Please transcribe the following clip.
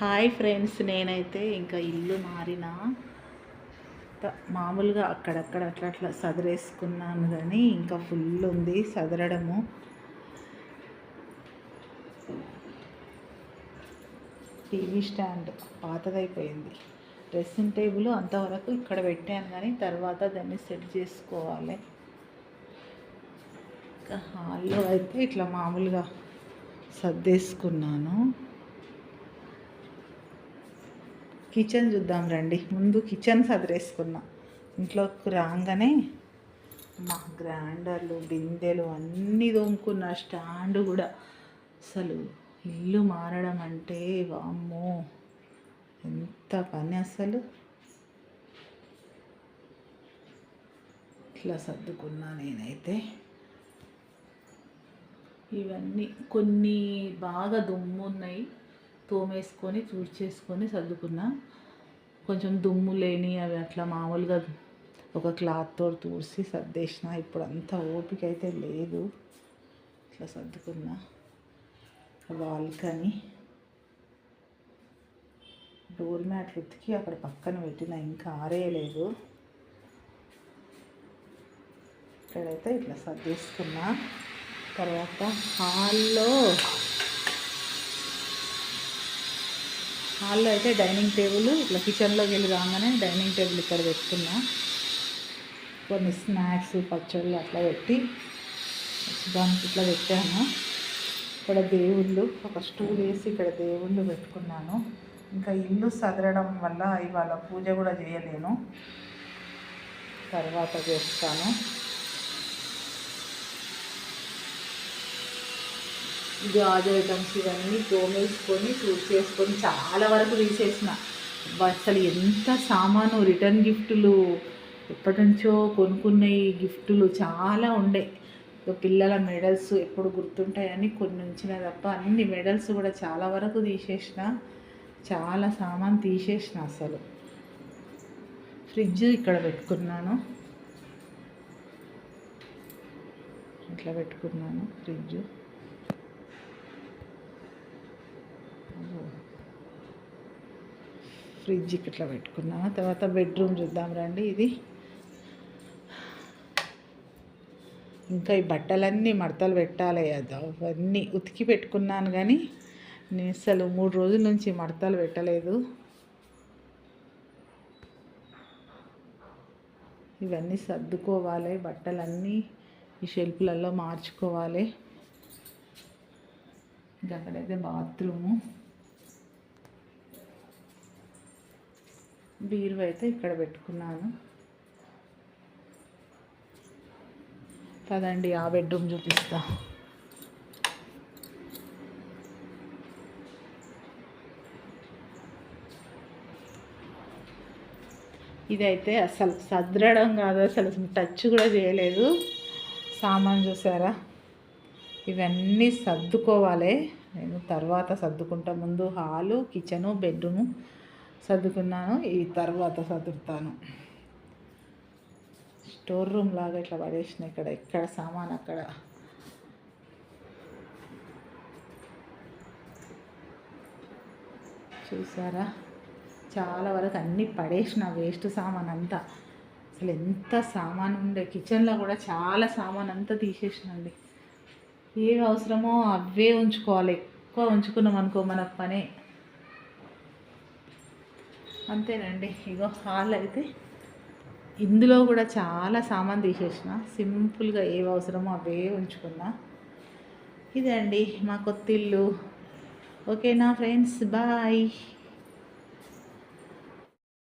Hi friends నేనైతే ఇంకా ఇల్లు మారిన. త- మామూలుగా అక్కడక్కడ అట్లా అట్లా సదరేసుకున్నాను కానీ ఇంకా ఫుల్ ఉంది సదరడము. టీవీ స్టాండ్ పాతదైపోయింది. డ్రెస్సింగ్ టేబుల్ అంతవరకు ఇక్కడ పెట్టాను కానీ తర్వాత దాన్ని సెట్ చేసుకోవాలి. ఇంకా హాల్లో అయితే ఇట్లా మామూలుగా సర్దేసుకున్నాను. కిచెన్ చూద్దాం రండి. ముందు కిచెన్ సదిరేసుకున్నా ఇంట్లోకి రాగానే మా గ్రైండర్లు బిందెలు అన్నీ తోముకున్న స్టాండ్ కూడా. అసలు ఇల్లు మారడం అంటే వామ్మో ఎంత పని అసలు. ఇట్లా సర్దుకున్నా నేనైతే. ఇవన్నీ కొన్ని బాగా దుమ్ము ఉన్నాయి తోమేసుకొని చేసుకొని సర్దుకున్నా కొంచెం దుమ్ము లేని అవి అట్లా మామూలుగా ఒక క్లాత్తో తుడిచి సర్దేసిన. ఇప్పుడు అంత ఓపిక అయితే లేదు. ఇట్లా సర్దుకున్నా. బాల్కనీ డోర్ మ్యాట్లు ఉతికి అక్కడ పక్కన పెట్టిన ఇంకా ఆరేయలేదు. ఇక్కడైతే ఇట్లా సర్దేసుకున్నా. తర్వాత హాల్లో హాల్లో అయితే డైనింగ్ టేబుల్ ఇట్లా కిచెన్లోకి వెళ్ళి రాగానే డైనింగ్ టేబుల్ ఇక్కడ పెట్టుకున్నా. కొన్ని స్నాక్స్ పచ్చళ్ళు అట్లా పెట్టి దానికి ఇట్లా పెట్టాను. ఇక్కడ దేవుళ్ళు ఒక స్టూల్ వేసి ఇక్కడ దేవుళ్ళు పెట్టుకున్నాను. ఇంకా ఇల్లు సదరడం వల్ల ఇవాళ పూజ కూడా చేయలేను. తర్వాత చేస్తాను. గాజు ఐటమ్స్ ఇవన్నీ తోమేసుకొని చేసుకొని చాలా వరకు తీసేసిన. అసలు ఎంత సామాను రిటర్న్ గిఫ్టులు ఎప్పటి నుంచో కొనుక్కున్న గిఫ్టులు చాలా ఉండే. పిల్లల మెడల్స్ ఎప్పుడు గుర్తుంటాయని కొన్ని ఉంచిన తప్ప అన్ని మెడల్స్ కూడా చాలా వరకు తీసేసిన. చాలా సామాన్ తీసేసిన అసలు. ఫ్రిడ్జ్ ఇక్కడ పెట్టుకున్నాను. ఇట్లా పెట్టుకున్నాను ఫ్రిడ్జ్. ఫ్రిడ్జ్ ఇట్లా పెట్టుకున్నాను తర్వాత బెడ్రూమ్ చూద్దాం రండి ఇది. ఇంకా ఈ బట్టలన్నీ మడతలు పెట్టాలి కదా. అవన్నీ ఉతికి పెట్టుకున్నాను కానీ నేను అసలు మూడు రోజుల నుంచి మడతలు పెట్టలేదు. ఇవన్నీ సర్దుకోవాలి బట్టలన్నీ ఈ షెల్ఫ్లలో మార్చుకోవాలి. ఇంకా అక్కడైతే బాత్రూము. బీరువా అయితే ఇక్కడ పెట్టుకున్నాను. పదండి ఆ బెడ్రూమ్ చూపిస్తా. ఇదైతే అసలు సద్రడం కాదు అసలు టచ్ కూడా చేయలేదు. సామాన్ చూసారా? ఇవన్నీ సర్దుకోవాలి. నేను తర్వాత సర్దుకుంటా. ముందు హాలు కిచెను బెడ్రూము. సర్దుకున్నాను ఈ తర్వాత సర్దుతాను స్టోర్ రూమ్ లాగా ఇట్లా పడేసిన ఇక్కడ ఎక్కడ సామాన్ అక్కడ. చూసారా? చాలా వరకు అన్నీ పడేసిన వేస్ట్ సామాన్ అంతా. అసలు ఎంత సామాన్ ఉండే కిచెన్లో కూడా చాలా సామాన్ అంతా తీసేసినండి ఏవి అవసరమో అవే ఉంచుకోవాలి. ఎక్కువ ఉంచుకున్నాం అనుకో మన పనే. అంతేనండి. ఇగో హాల్ అయితే ఇందులో కూడా చాలా సామాన్ తీసేసిన. సింపుల్గా ఏవి అవసరమో అవే ఉంచుకున్నా. ఇదే అండి మా కొత్త ఇల్లు ఓకేనా ఫ్రెండ్స్? బాయ్.